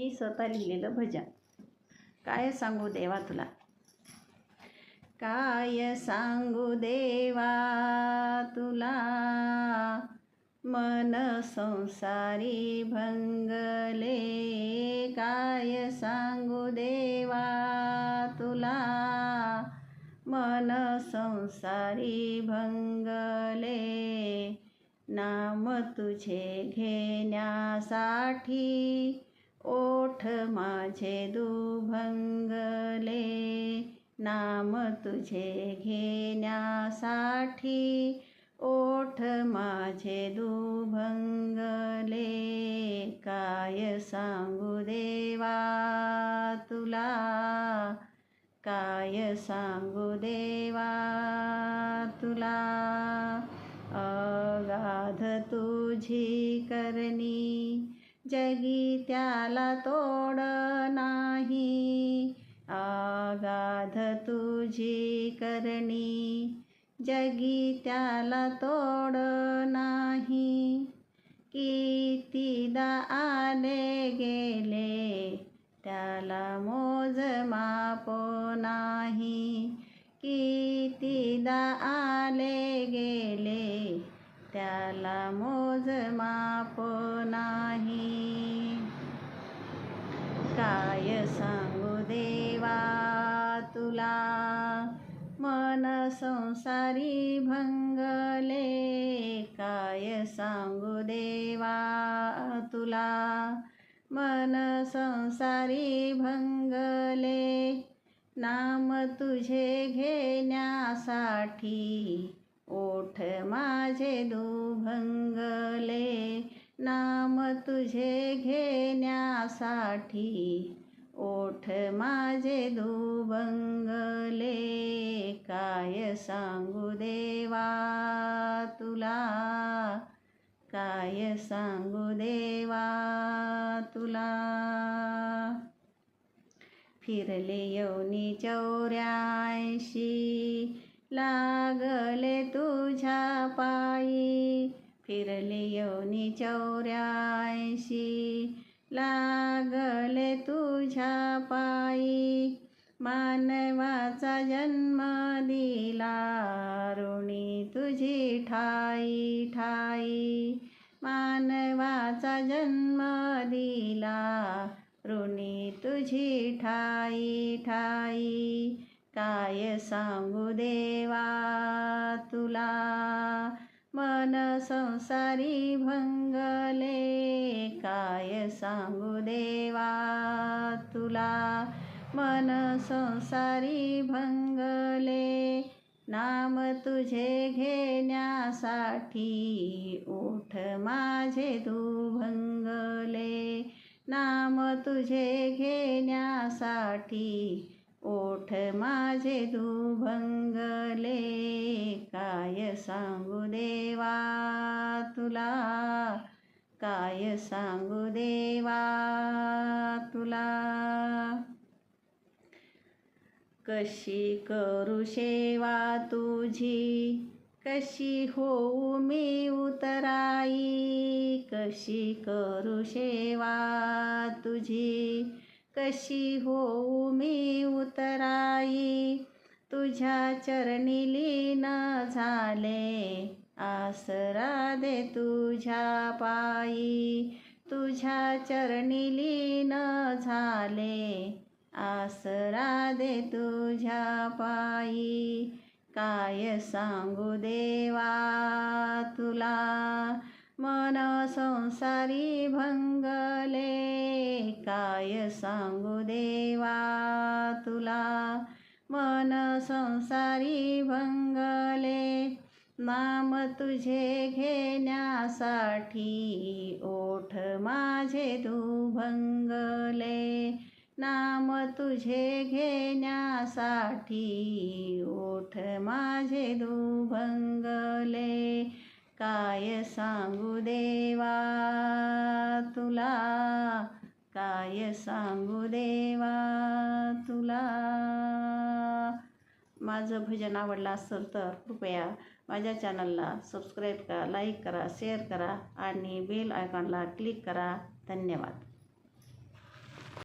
मी स्वतः लिहिलेलं भजन. काय सांगू देवा तुला? काय सांगू देवा तुला? मन संसारी भंगले. काय सांगू देवा तुला? मन संसारी भंगले. नाम तुझे घेण्यासाठी ओठ माझे दुभंगले नाम तुझे घेण्यासाठी. ओठ माझे दुभंगले काय सांगू देवा तुला? काय सांगू देवा तुला? अगाध तुझी करणी जगी त्याला तोड नाही. आगाध तुझी करणी. जगी त्याला तोड नाही. कितीदा आले गेले त्याला मोज माप नाही. कितीदा आले त्याला मोजमाप नाही. काय सांगू देवा तुला? मन संसारी भंगले. काय सांगू देवा तुला? मन संसारी भंगले. नाम तुझे घेण्यासाठी ओठ माझे दुभंगले नाम तुझे घेण्यासाठी. ओठ माझे दुभंगले काय सांगू देवा तुला? काय सांगू देवा तुला? फिरले येऊनी चौऱ्याऐंशी लागले तुझ्या पायी. फिरले योनी चौऱ्याऐंशी. लागले तुझ्या पायी. मानवाचा जन्म दिला. ऋणी तुझी ठाई ठाई. मानवाचा जन्म दिला. ऋणी तुझी ठाई ठाई. काय सांगू देवा तुला? मन संसारी भंगले. काय सांगू देवा तुला? मन संसारी भंगले. नाम तुझे घेण्यासाठी ओठ माझे तू भंगले. नाम तुझे घेण्यासाठी ओठ माझे दुभंगले काय सांगू देवा तुला? काय सांगू देवा तुला? कशी करू सेवा तुझी? कशी होऊ मी उतराई? कशी करू सेवा तुझी? कशी होऊ मी उतराई? तुझ्या चरणी लीन झाले आसरा दे तुझ्या पायी. तुझ्या चरणी लीन झाले आसरा दे तुझ्या पायी. काय सांगू देवा तुला? मन संसारी भंगले काय सांगू देवा तुला? मन संसारी भंगले. नाम तुझे घेण्यासाठी ओठ माझे तू भंगले. नाम तुझे घेण्यासाठी ओठ माझे दुभंगले काय सांगू देवा तुला? काय सांगू देवा तुला? माझं भजन आवडलं असेल तर कृपया माझ्या चॅनलला सबस्क्राईब करा लाईक करा शेअर करा आणि बेल आयकॉनला क्लिक करा. धन्यवाद.